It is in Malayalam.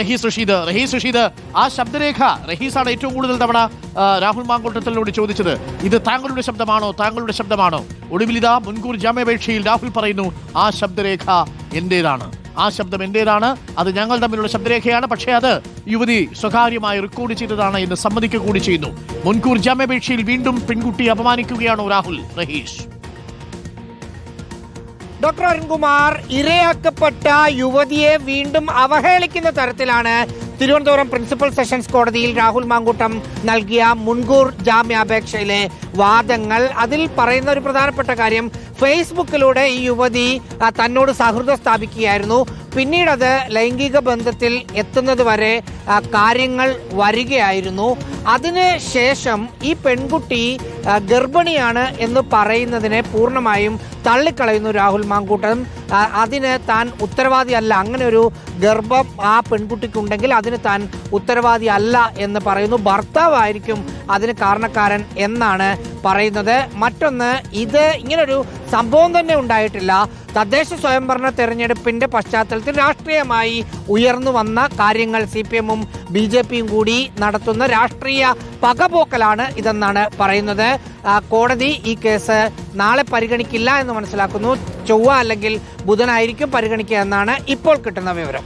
റഹീസ് റഷീദ് റഹീസ് റഷീദ് ആ ശബ്ദരേഖ റഹീസാണ് ഏറ്റവും കൂടുതൽ തവണ രാഹുൽ മാങ്കോട്ടത്തിലൂടെ ചോദിച്ചത്. ഇത് താങ്കളുടെ ശബ്ദമാണോ? താങ്കളുടെ ശബ്ദമാണോ? ഒടുവിലിതാ മുൻകൂർ ജാമ്യാപേക്ഷയിൽ രാഹുൽ പറയുന്നു ആ ശബ്ദരേഖ എന്റേതാണ്. ആ ശബ്ദം എന്റേതാണ്? അത് ഞങ്ങൾ തമ്മിലുള്ള ശബ്ദരേഖയാണ്. പക്ഷേ അത് യുവതി സ്വകാര്യമായി റെക്കോർഡ് ചെയ്തതാണ് എന്ന് സമ്മതിക്കുക കൂടി ചെയ്യുന്നു. മുൻകൂർ ജാമ്യാപേക്ഷയിൽ വീണ്ടും പെൺകുട്ടിയെ അപമാനിക്കുകയാണോ രാഹുൽ റഹീഷ് ഡോക്ടർ അരുൺകുമാർ ഇരയാക്കപ്പെട്ട യുവതിയെ വീണ്ടും അവഹേളിക്കുന്ന തരത്തിലാണ് തിരുവനന്തപുരം പ്രിൻസിപ്പൽ സെഷൻസ് കോടതിയിൽ രാഹുൽ മാങ്കൂട്ടം നൽകിയ മുൻകൂർ ജാമ്യാപേക്ഷയിലെ വാദങ്ങൾ. അതിൽ പറയുന്ന ഒരു പ്രധാനപ്പെട്ട കാര്യം ഫേസ്ബുക്കിലൂടെ ഈ യുവതി തന്നോട് സൗഹൃദം സ്ഥാപിക്കുകയായിരുന്നു. പിന്നീട് അത് ലൈംഗിക ബന്ധത്തിൽ എത്തുന്നത് വരെ കാര്യങ്ങൾ വരികയായിരുന്നു. അതിന് ശേഷം ഈ പെൺകുട്ടി ഗർഭിണിയാണ് എന്ന് പറയുന്നതിനെ പൂർണമായും തള്ളിക്കളയുന്നു രാഹുൽ മാങ്കൂട്ടം. അതിന് താൻ ഉത്തരവാദി അല്ല അങ്ങനെ ഒരു ഗർഭം ആ പെൺകുട്ടിക്കുണ്ടെങ്കിൽ അതിന് താൻ ഉത്തരവാദി അല്ല എന്ന് പറയുന്നു. ഭർത്താവായിരിക്കും അതിന് കാരണക്കാരൻ എന്നാണ് പറയുന്നത്. മറ്റൊന്ന് ഇത് ഇങ്ങനൊരു സംഭവം തന്നെ ഉണ്ടായിട്ടില്ല. തദ്ദേശ സ്വയംഭരണ തെരഞ്ഞെടുപ്പിന്റെ പശ്ചാത്തലത്തിൽ രാഷ്ട്രീയമായി ഉയർന്നു വന്ന കാര്യങ്ങൾ സി പി എമ്മും ബി ജെ പിയും കൂടി നടത്തുന്ന രാഷ്ട്രീയ പകപോക്കലാണ് ഇതെന്നാണ് പറയുന്നത്. കോടതി ഈ കേസ് നാളെ പരിഗണിക്കില്ല എന്ന് മനസ്സിലാക്കുന്നു. ചൊവ്വ അല്ലെങ്കിൽ ബുധനായിരിക്കും പരിഗണിക്കുക എന്നാണ് ഇപ്പോൾ കിട്ടുന്ന വിവരം.